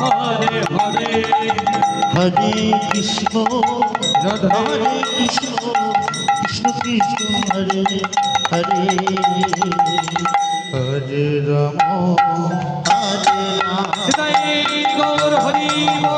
Hare Hare. Hare Krishna Hare Krishna Krishna Krishna Hare Hare. Hare Ram Hare Ram. Gour Hari